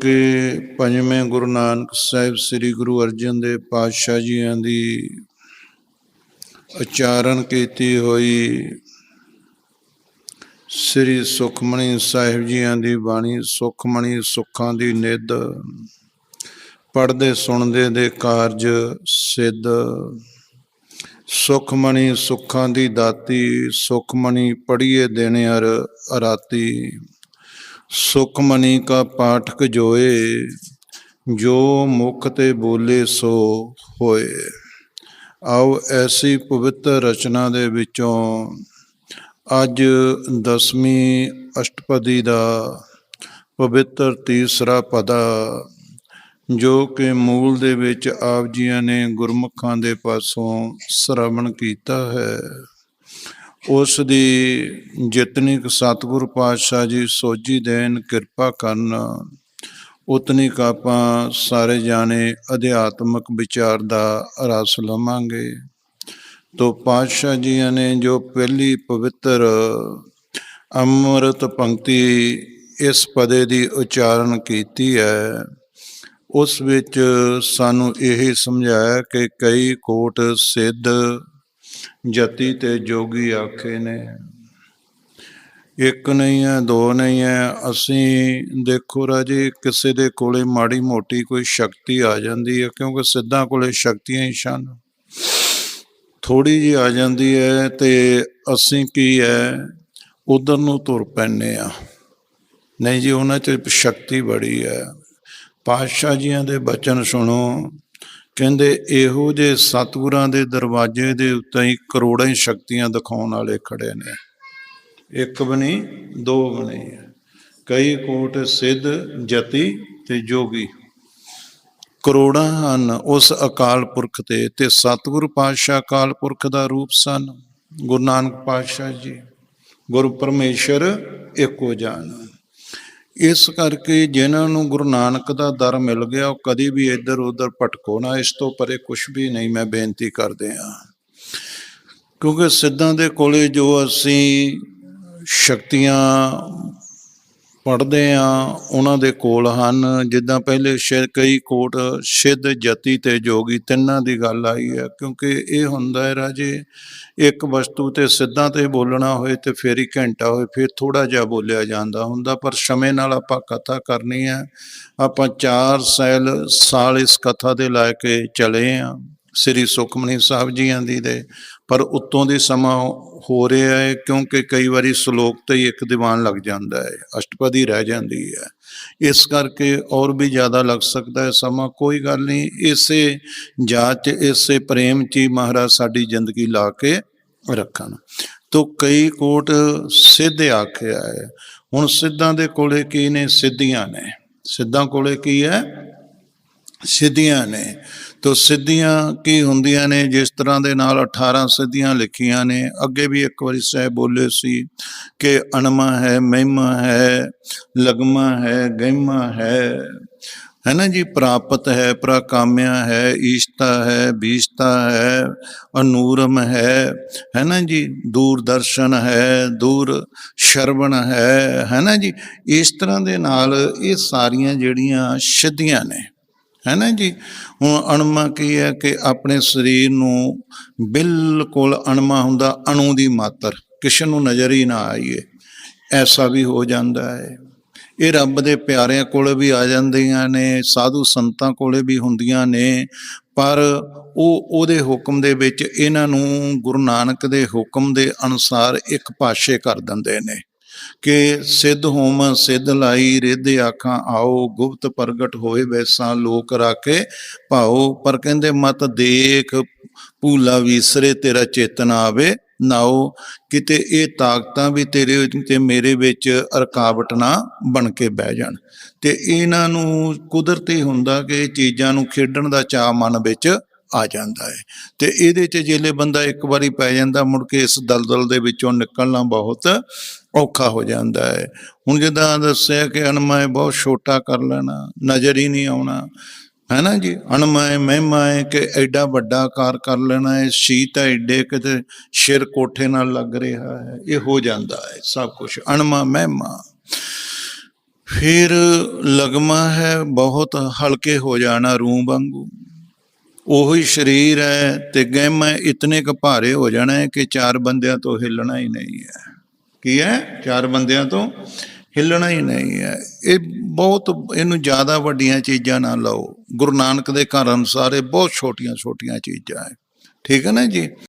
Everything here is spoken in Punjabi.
ਕਿ ਪੰਜਵੇਂ ਗੁਰੂ ਨਾਨਕ ਸਾਹਿਬ ਸ੍ਰੀ ਗੁਰੂ ਅਰਜਨ ਦੇਵ ਪਾਤਸ਼ਾਹ ਜੀਆਂ ਦੀ ਉਚਾਰਨ ਕੀਤੀ ਹੋਈ ਸ੍ਰੀ ਸੁਖਮਣੀ ਸਾਹਿਬ ਜੀਆਂ ਦੀ ਬਾਣੀ ਸੁਖਮਣੀ ਸੁੱਖਾਂ ਦੀ ਨਿੱਧ ਪੜਦੇ ਸੁਣਦੇ ਦੇ ਕਾਰਜ ਸਿੱਧ ਸੁਖਮਣੀ ਸੁੱਖਾਂ ਦੀ ਦਾਤੀ ਸੁਖਮਣੀ ਪੜੀਏ ਦੇਣੇ ਅਰ ਰਾਤੀ। ਸੁਖਮਨੀ ਕਾ ਪਾਠਕ ਜੋਏ, ਜੋ ਮੁਖ ਤੇ ਬੋਲੇ ਸੋ ਹੋਏ। ਆਓ ਐਸੀ ਪਵਿੱਤਰ ਰਚਨਾ ਦੇ ਵਿੱਚੋਂ ਅੱਜ ਦਸਵੀਂ ਅਸ਼ਟਪਦੀ ਦਾ ਪਵਿੱਤਰ ਤੀਸਰਾ ਪਦਾ, ਜੋ ਕਿ ਮੂਲ ਦੇ ਵਿੱਚ ਆਪ ਜੀਆਂ ਨੇ ਗੁਰਮੁਖਾਂ ਦੇ ਪਾਸੋਂ ਸ਼ਰਵਣ ਕੀਤਾ ਹੈ। ਉਸ ਦੀ ਜਿਤਨੀ ਕੁ ਸਤਿਗੁਰ ਪਾਤਸ਼ਾਹ ਜੀ ਸੋਝੀ ਦੇਣ ਕਿਰਪਾ ਕਰਨ, ਉਤਨੀ ਕੁ ਆਪਾਂ ਸਾਰੇ ਜਾਣੇ ਅਧਿਆਤਮਕ ਵਿਚਾਰ ਦਾ ਰਸ ਲਵਾਂਗੇ। ਤੋ ਪਾਤਸ਼ਾਹ ਜੀਆਂ ਨੇ ਜੋ ਪਹਿਲੀ ਪਵਿੱਤਰ ਅੰਮ੍ਰਿਤ ਪੰਕਤੀ ਇਸ ਪਦੇ ਦੀ ਉਚਾਰਨ ਕੀਤੀ ਹੈ, ਉਸ ਵਿੱਚ ਸਾਨੂੰ ਇਹ ਸਮਝਾਇਆ ਕਿ ਕਈ ਕੋਟ ਸਿੱਧ ਜਤੀ ਤੇ ਜੋਗੀ ਆਖੇ ਨੇ। ਇੱਕ ਨਹੀਂ ਹੈ, ਦੋ ਨਹੀਂ ਹੈ, ਅਸੀਂ ਦੇਖੋ ਰਾਜੇ, ਕਿਸੇ ਦੇ ਕੋਲੇ ਮਾੜੀ ਮੋਟੀ ਕੋਈ ਸ਼ਕਤੀ ਆ ਜਾਂਦੀ ਹੈ, ਕਿਉਂਕਿ ਸਿੱਧਾਂ ਕੋਲੇ ਸ਼ਕਤੀਆਂ ਹੀ ਸਨ। ਥੋੜੀ ਜੀ ਆ ਜਾਂਦੀ ਹੈ ਤੇ ਅਸੀਂ ਕੀ ਹੈ, ਉਧਰ ਨੂੰ ਤੁਰ ਪੈਨੇ ਆ ਨਹੀਂ ਜੀ, ਉਹਨਾਂ 'ਚ ਸ਼ਕਤੀ ਬੜੀ ਹੈ। ਪਾਤਸ਼ਾਹ ਜੀਆਂ ਦੇ ਬਚਨ ਸੁਣੋ। ਕਹਿੰਦੇ ਇਹੋ ਜੇ ਸਤਿਗੁਰਾਂ ਦੇ ਦਰਵਾਜ਼ੇ ਦੇ ਉੱਤੇ ਹੀ ਕਰੋੜਾਂ ਹੀ ਸ਼ਕਤੀਆਂ ਦਿਖਾਉਣ ਵਾਲੇ ਖੜੇ ਨੇ। ਇੱਕ ਬਣੀ ਦੋ ਬਣੀ ਕਈ ਕੋਟ ਸਿੱਧ, ਜਤੀ ਤੇ ਜੋਗੀ। ਕਰੋੜਾਂ ਹਨ ਉਸ ਅਕਾਲ ਪੁਰਖ ਤੇ ਤੇ ਸਤਿਗੁਰੂ ਪਾਤਸ਼ਾਹ ਅਕਾਲ ਪੁਰਖ ਦਾ ਰੂਪ ਸਨ। ਗੁਰੂ ਨਾਨਕ ਪਾਤਸ਼ਾਹ ਜੀ, ਗੁਰੂ ਪਰਮੇਸ਼ਰ ਇੱਕੋ ਜਾਨ। ਇਸ ਕਰਕੇ ਜਿਨ੍ਹਾਂ ਨੂੰ ਗੁਰੂ ਨਾਨਕ ਦਾ ਦਰ ਮਿਲ ਗਿਆ, ਉਹ ਕਦੀ ਵੀ ਇੱਧਰ ਉੱਧਰ ਭਟਕੋ ਨਾ, ਇਸ ਤੋਂ ਪਰੇ ਕੁਝ ਵੀ ਨਹੀਂ ਮੈਂ ਬੇਨਤੀ ਕਰਦੇ ਆ ਕਿਉਂਕਿ ਸਿੱਧਾਂ ਦੇ ਕੋਲੇ ਜੋ ਅਸੀਂ ਸ਼ਕਤੀਆਂ ਪੜਦੇ ਆ, ਉਹਨਾਂ ਦੇ ਕੋਲ ਹਨ। ਜਿੱਦਾਂ ਪਹਿਲੇ ਸ਼ੇ- ਕਈ ਕੋਟ ਸਿੱਧ ਜਤੀ ਤੇ ਜੋਗੀ ਤਿੰਨਾਂ ਦੀ ਗੱਲ ਆਈ ਹੈ, ਕਿਉਂਕਿ ਇਹ ਹੁੰਦਾ ਹੈ, ਰਾਜੇ, ਇੱਕ ਵਸਤੂ ਤੇ ਸਿੱਧਾਂ ਤੇ ਬੋਲਣਾ ਹੋਏ ਤੇ ਫੇਰ ਹੀ ਘੰਟਾ ਹੋਏ, ਫਿਰ ਥੋੜਾ ਜਿਹਾ ਬੋਲਿਆ ਜਾਂਦਾ ਹੁੰਦਾ, ਪਰ ਸਮੇਂ ਨਾਲ ਆਪਾਂ ਕਥਾ ਕਰਨੀ ਹੈ। ਆਪਾਂ 4 ਸਾਲ ਸਾਲ ਇਸ ਕਥਾ ਦੇ ਲਾ ਕੇ ਚਲੇ ਆ। ਸ੍ਰੀ ਸੁਖਮਨੀ ਸਾਹਿਬ ਜੀਆਂ ਦੀ ਦੇ, ਪਰ ਉੱਤੋਂ ਦੀ ਸਮਾਂ ਹੋ ਰਿਹਾ ਹੈ ਕਿਉਂਕਿ ਕਈ ਵਾਰੀ ਸ਼ਲੋਕ ਤੇ ਹੀ ਇੱਕ ਦੀਵਾਨ ਲੱਗ ਜਾਂਦਾ ਹੈ, ਅਸ਼ਟਪਦੀ ਰਹਿ ਜਾਂਦੀ ਹੈ। ਇਸ ਕਰਕੇ ਔਰ ਵੀ ਜ਼ਿਆਦਾ ਲੱਗ ਸਕਦਾ ਹੈ ਸਮਾਂ, ਕੋਈ ਗੱਲ ਨਹੀਂ, ਇਸੇ ਜਾਤ 'ਚ ਇਸੇ ਪ੍ਰੇਮ 'ਚ ਹੀ ਮਹਾਰਾਜ ਸਾਡੀ ਜ਼ਿੰਦਗੀ ਲਾ ਕੇ ਰੱਖਣ। ਤੋ ਕਈ ਕੋਟ ਸਿੱਧ ਆਖਿਆ ਹੈ। ਹੁਣ ਸਿੱਧਾਂ ਦੇ ਕੋਲੇ ਕੀ ਨੇ? ਸਿੱਧੀਆਂ ਨੇ। ਸਿੱਧਾਂ ਕੋਲੇ ਕੀ ਹੈ? ਸਿੱਧੀਆਂ ਨੇ। ਤੋ ਸਿੱਧੀਆਂ ਕੀ ਹੁੰਦੀਆਂ ਨੇ? ਜਿਸ ਤਰ੍ਹਾਂ ਦੇ ਨਾਲ 18 ਸਿੱਧੀਆਂ ਲਿਖੀਆਂ ਨੇ। ਅੱਗੇ ਵੀ ਇੱਕ ਵਾਰੀ ਸਾਹਿਬ ਬੋਲੇ ਸੀ ਕਿ ਅਣਮਾ ਹੈ, ਮਹਿਮਾ ਹੈ, ਲਗਮਾ ਹੈ, ਗਹਿਮਾ ਹੈ। ਹੈ ਨਾ ਜੀ? ਪ੍ਰਾਪਤ ਹੈ, ਪ੍ਰਾਕਾਮਿਆ ਹੈ, ਈਸ਼ਤਾ ਹੈ, ਬੀਸ਼ਤਾ ਹੈ, ਅਨੂਰਮ ਹੈ। ਹੈ ਨਾ ਜੀ? ਦੂਰਦਰਸ਼ਨ ਹੈ, ਦੂਰ ਸ਼ਰਵਣ ਹੈ। ਹੈ ਨਾ ਜੀ? ਇਸ ਤਰ੍ਹਾਂ ਦੇ ਨਾਲ ਇਹ ਸਾਰੀਆਂ ਜਿਹੜੀਆਂ ਸਿੱਧੀਆਂ ਨੇ। ਹੈ ਨਾ ਜੀ? ਹੁਣ ਅਣਮਾ ਕੀ ਹੈ ਕਿ ਆਪਣੇ ਸਰੀਰ ਨੂੰ ਬਿਲਕੁਲ ਅਣਮਾ ਹੁੰਦਾ, ਅਣੂ ਦੀ ਮਾਤਰ। ਕਿਸੇ ਨੂੰ ਨਜ਼ਰ ਹੀ ਨਾ ਆਈਏ। ਐਸਾ ਵੀ ਹੋ ਜਾਂਦਾ ਹੈ। ਇਹ ਰੱਬ ਦੇ ਪਿਆਰਿਆਂ ਕੋਲੇ ਵੀ ਆ ਜਾਂਦੀਆਂ ਨੇ, ਸਾਧੂ ਸੰਤਾਂ ਕੋਲੇ ਵੀ ਹੁੰਦੀਆਂ ਨੇ, ਪਰ ਉਹ ਉਹਦੇ ਹੁਕਮ ਦੇ ਵਿੱਚ ਇਹਨਾਂ ਨੂੰ ਗੁਰੂ ਨਾਨਕ ਦੇ ਹੁਕਮ ਦੇ ਅਨੁਸਾਰ ਇੱਕ ਪਾਸ਼ੇ ਕਰ ਦਿੰਦੇ ਨੇ। ਕਿ ਸਿੱਧ ਹੋਮ ਸਿੱਧ ਲਾਈ, ਰਿੱਧ ਆਖਾਂ, ਆਓ ਗੁਪਤ ਪ੍ਰਗਟ ਹੋਏ ਵੈਸਾ ਲੋਕ ਰਾਖੇ, ਭਾਓ। ਪਰ ਕਹਿੰਦੇ, ਮਤ ਦੇਖ, ਭੂਲਾ ਵਿਸਰੇ, ਤੇਰਾ ਚੇਤਨ ਆਵੇ। ਨਾਓ, ਕਿਤੇ ਇਹ ਤਾਕਤਾਂ ਵੀ ਤੇਰੇ ਤੇ ਮੇਰੇ ਵਿੱਚ ਰੁਕਾਵਟ ਨਾ ਬਣ ਕੇ ਬਹਿ ਜਾਣ। ਤੇ ਇਹਨਾਂ ਨੂੰ ਕੁਦਰਤੀ ਹੁੰਦਾ ਕਿ ਚੀਜ਼ਾਂ ਨੂੰ ਖੇਡਣ ਦਾ ਚਾਅ ਮਨ ਵਿੱਚ ਆ ਜਾਂਦਾ ਹੈ। ਤੇ ਇਹਦੇ 'ਚ ਜੇਲੇ ਬੰਦਾ ਇੱਕ ਵਾਰੀ ਪੈ ਜਾਂਦਾ, ਮੁੜ ਕੇ ਇਸ ਦਲਦਲ ਦੇ ਵਿੱਚੋਂ ਨਿਕਲਣਾ ਬਹੁਤ ਔਖਾ ਹੋ ਜਾਂਦਾ ਹੈ। ਹੁਣ ਜਿੱਦਾਂ ਦੱਸਿਆ ਕਿ ਅਨਮੈ ਬਹੁਤ ਛੋਟਾ ਕਰ ਲੈਣਾ, ਨਜ਼ਰ ਹੀ ਨਹੀਂ ਆਉਣਾ। ਹੈ ਨਾ ਜੀ? ਅਣਮੈ ਮਹਿਮਾ ਕਿ ਐਡਾ ਵੱਡਾ ਆਕਾਰ ਕਰ ਲੈਣਾ ਹੈ, ਸ਼ੀਤ ਐਡੇ ਕਿਤੇ ਸਿਰ ਕੋਠੇ ਨਾਲ ਲੱਗ ਰਿਹਾ ਹੈ। ਇਹ ਹੋ ਜਾਂਦਾ ਹੈ ਸਭ ਕੁਝ ਅਣਮਾ, ਮਹਿਮਾ। ਫਿਰ ਲਗਮਾ ਹੈ, ਬਹੁਤ ਹਲਕੇ ਹੋ ਜਾਣਾ ਰੂੰ ਵਾਂਗੂ। ਉਹੀ ਸਰੀਰ ਹੈ ਤੇ ਗਹਿਮਾ ਇਤਨੇ ਕ ਭਾਰੇ ਹੋ ਜਾਣਾ ਹੈ ਕਿ ਚਾਰ ਬੰਦਿਆਂ ਤੋਂ ਹਿੱਲਣਾ ਹੀ ਨਹੀਂ ਹੈ। ਕੀ ਹੈ? ਚਾਰ ਬੰਦਿਆਂ ਤੋਂ ਹਿੱਲਣਾ ਹੀ ਨਹੀਂ ਹੈ। ਇਹ ਬਹੁਤ, ਇਹਨੂੰ ਜ਼ਿਆਦਾ ਵੱਡੀਆਂ ਚੀਜ਼ਾਂ ਨਾ ਲਓ। ਗੁਰੂ ਨਾਨਕ ਦੇ ਘਰ ਅਨੁਸਾਰ ਇਹ ਬਹੁਤ ਛੋਟੀਆਂ ਛੋਟੀਆਂ ਚੀਜ਼ਾਂ ਹੈ। ਠੀਕ ਹੈ ਨਾ ਜੀ?